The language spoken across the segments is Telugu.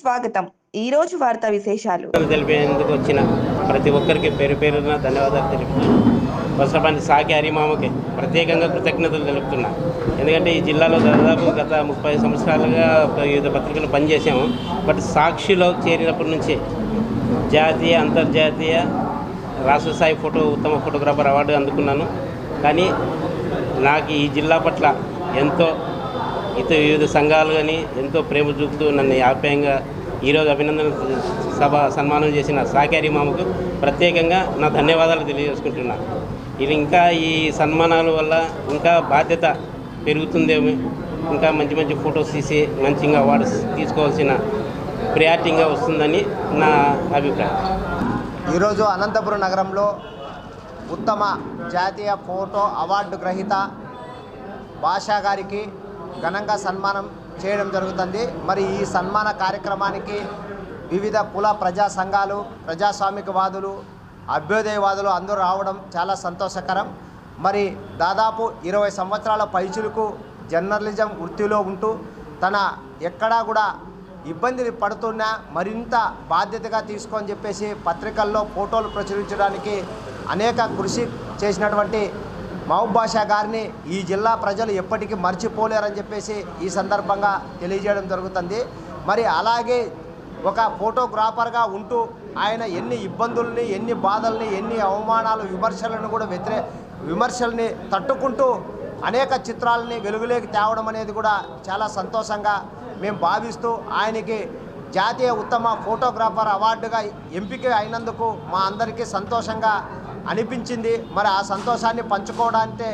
స్వాగతం. ఈ రోజు వార్తా విశేషాలు. తెలిపేందుకు వచ్చిన ప్రతి ఒక్కరికి పేరు పేరున ధన్యవాదాలు తెలుపుతున్నాను వసపండి సాకి హరిమామకి ప్రత్యేకంగా కృతజ్ఞతలు తెలుపుతున్నా. ఎందుకంటే ఈ జిల్లాలో దాదాపు గత ముప్పై సంవత్సరాలుగా వివిధ పత్రికలు పనిచేసాము బట్ సాక్షిలో చేరినప్పటి నుంచి జాతీయ అంతర్జాతీయ రాష్ట్ర స్థాయి ఫోటో ఉత్తమ ఫోటోగ్రాఫర్ అవార్డు అందుకున్నాను. కానీ నాకు ఈ జిల్లా పట్ల ఎంతో ఇతర వివిధ సంఘాలు కానీ ఎంతో ప్రేమ చూపుతూ నన్ను ఆప్యాయంగా ఈరోజు అభినందన సభ సన్మానం చేసిన సాకారి మామకు ప్రత్యేకంగా నా ధన్యవాదాలు తెలియజేసుకుంటున్నా. ఇది ఇంకా ఈ సన్మానాల వల్ల ఇంకా బాధ్యత పెరుగుతుందేమో ఇంకా మంచి మంచి ఫొటోస్ తీసి మంచిగా అవార్డ్స్ తీసుకోవాల్సిన ప్రయారిటీగా వస్తుందని నా అభిప్రాయం. ఈరోజు అనంతపురం నగరంలో ఉత్తమ జాతీయ ఫోటో అవార్డు గ్రహీత భాషా గారికి ఘనంగా సన్మానం చేయడం జరుగుతుంది. మరి ఈ సన్మాన కార్యక్రమానికి వివిధ కుల ప్రజా సంఘాలు ప్రజాస్వామికవాదులు అభ్యుదయవాదులు అందరూ రావడం చాలా సంతోషకరం. మరి దాదాపు ఇరవై సంవత్సరాల పైచులకు జర్నలిజం వృత్తిలో ఉంటూ తన ఎక్కడా కూడా ఇబ్బందిని పడుతున్నా మరింత బాధ్యతగా తీసుకొని చెప్పేసి పత్రికల్లో ఫోటోలు ప్రచురించడానికి అనేక కృషి చేసినటువంటి మహబూబ్ బాషా గారిని ఈ జిల్లా ప్రజలు ఎప్పటికీ మర్చిపోలేరని చెప్పేసి ఈ సందర్భంగా తెలియజేయడం జరుగుతుంది. మరి అలాగే ఒక ఫోటోగ్రాఫర్గా ఉంటూ ఆయన ఎన్ని ఇబ్బందుల్ని ఎన్ని బాధల్ని ఎన్ని అవమానాలు విమర్శలను కూడా వ్యతిరే విమర్శల్ని తట్టుకుంటూ అనేక చిత్రాలని వెలుగులోకి తేవడం అనేది కూడా చాలా సంతోషంగా మేము భావిస్తూ ఆయనకి జాతీయ ఉత్తమ ఫోటోగ్రాఫర్ అవార్డుగా ఎంపిక అయినందుకు మా అందరికీ సంతోషంగా అనిపించింది. మరి ఆ సంతోషాన్ని పంచుకోవడానికి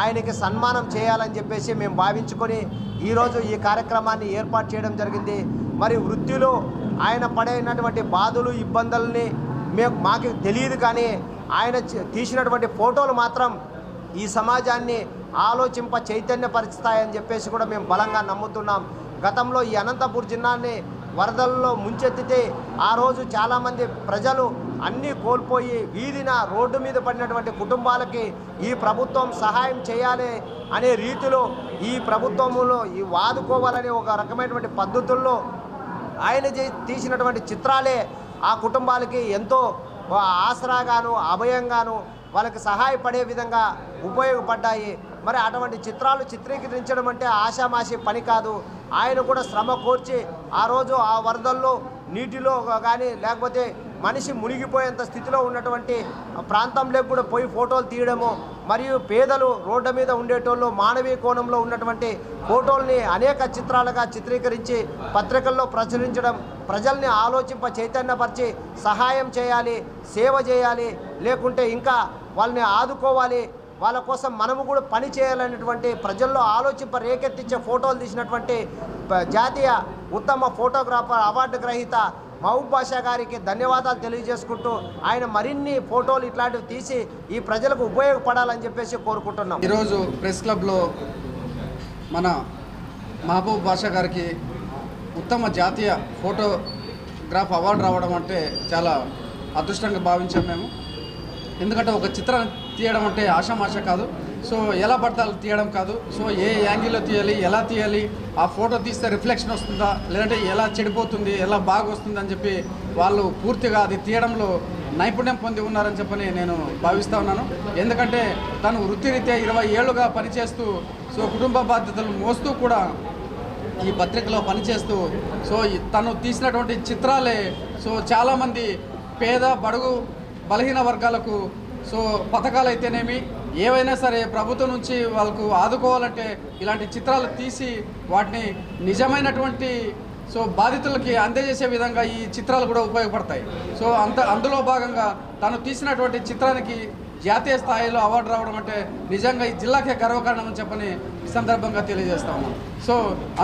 ఆయనకి సన్మానం చేయాలని చెప్పేసి మేము భావించుకొని ఈరోజు ఈ కార్యక్రమాన్ని ఏర్పాటు చేయడం జరిగింది. మరి వృత్తిలో ఆయన పడైనటువంటి బాధలు ఇబ్బందుల్ని మేము మాకు తెలియదు కానీ ఆయన తీసినటువంటి ఫోటోలు మాత్రం ఈ సమాజాన్ని ఆలోచింప చైతన్యపరుస్తాయని చెప్పేసి కూడా మేము బలంగా నమ్ముతున్నాం. గతంలో ఈ అనంతపూర్ జిల్లాని వరదల్లో ముంచెత్తితే ఆ రోజు చాలామంది ప్రజలు అన్నీ కోల్పోయి వీధిన రోడ్డు మీద పడినటువంటి కుటుంబాలకి ఈ ప్రభుత్వం సహాయం చేయాలి అనే రీతిలో ఈ ప్రభుత్వంలో ఈ వాదుకోవాలనే ఒక రకమైనటువంటి పద్ధతుల్లో ఆయన చే- తీసినటువంటి చిత్రాలే ఆ కుటుంబాలకి ఎంతో ఆసరాగాను అభయంగాను వాళ్ళకి సహాయపడే విధంగా ఉపయోగపడ్డాయి. మరి అటువంటి చిత్రాలు చిత్రీకరించడం అంటే ఆషామాషి పని కాదు. ఆయన కూడా శ్రమ కోర్చి ఆ రోజు ఆ వరదల్లో నీటిలో కానీ లేకపోతే మనిషి మునిగిపోయేంత స్థితిలో ఉన్నటువంటి ప్రాంతంలోకి కూడా పోయి ఫోటోలు తీయడము మరియు పేదలు రోడ్డు మీద ఉండేటోళ్ళు మానవీయ కోణంలో ఉన్నటువంటి ఫోటోల్ని అనేక చిత్రాలుగా చిత్రీకరించి పత్రికల్లో ప్రచురించడం ప్రజల్ని ఆలోచింప చైతన్యపరిచి సహాయం చేయాలి సేవ చేయాలి లేకుంటే ఇంకా వాళ్ళని ఆదుకోవాలి. వాళ్ళ కోసం మనము కూడా పని చేయాలనేటువంటి ప్రజల్లో ఆలోచింప రేకెత్తించే ఫోటోలు తీసినటువంటి జాతీయ ఉత్తమ ఫోటోగ్రాఫర్ అవార్డు గ్రహీత మహబూబ్ పాషా గారికి ధన్యవాదాలు తెలియజేసుకుంటూ ఆయన మరిన్ని ఫోటోలు ఇట్లాంటివి తీసి ఈ ప్రజలకు ఉపయోగపడాలని చెప్పేసి కోరుకుంటున్నాం. ఈరోజు ప్రెస్ క్లబ్లో మన మహబూబ్ బాషా గారికి ఉత్తమ జాతీయ ఫోటోగ్రాఫ్ అవార్డు రావడం అంటే చాలా అదృష్టంగా భావించాం మేము. ఎందుకంటే ఒక చిత్రం తీయడం అంటే ఆషామాష కాదు. సో ఎలా పడతాలు తీయడం కాదు. సో ఏ యాంగిల్లో తీయాలి ఎలా తీయాలి ఆ ఫోటో తీస్తే రిఫ్లెక్షన్ వస్తుందా లేదంటే ఎలా చెడిపోతుంది ఎలా బాగా వస్తుంది అని చెప్పి వాళ్ళు పూర్తిగా అది తీయడంలో నైపుణ్యం పొంది ఉన్నారని చెప్పని నేను భావిస్తూ ఉన్నాను. ఎందుకంటే తను వృత్తిరీత్యా ఇరవై ఏళ్ళుగా పనిచేస్తూ సో కుటుంబ బాధ్యతలు మోస్తూ కూడా ఈ పత్రికలో పనిచేస్తూ సో తను తీసినటువంటి చిత్రాలే సో చాలామంది పేద బడుగు బలహీన వర్గాలకు సో పథకాలు అయితేనేమి ఏవైనా సరే ప్రభుత్వం నుంచి వాళ్ళకు ఆదుకోవాలంటే ఇలాంటి చిత్రాలు తీసి వాటిని నిజమైనటువంటి సో బాధితులకి అందజేసే విధంగా ఈ చిత్రాలు కూడా ఉపయోగపడతాయి. సో అంత అందులో భాగంగా తను తీసినటువంటి చిత్రానికి జాతీయ స్థాయిలో అవార్డు రావడం అంటే నిజంగా ఈ జిల్లాకే గర్వకారణం అని చెప్పని సందర్భంగా తెలియజేస్తాము సో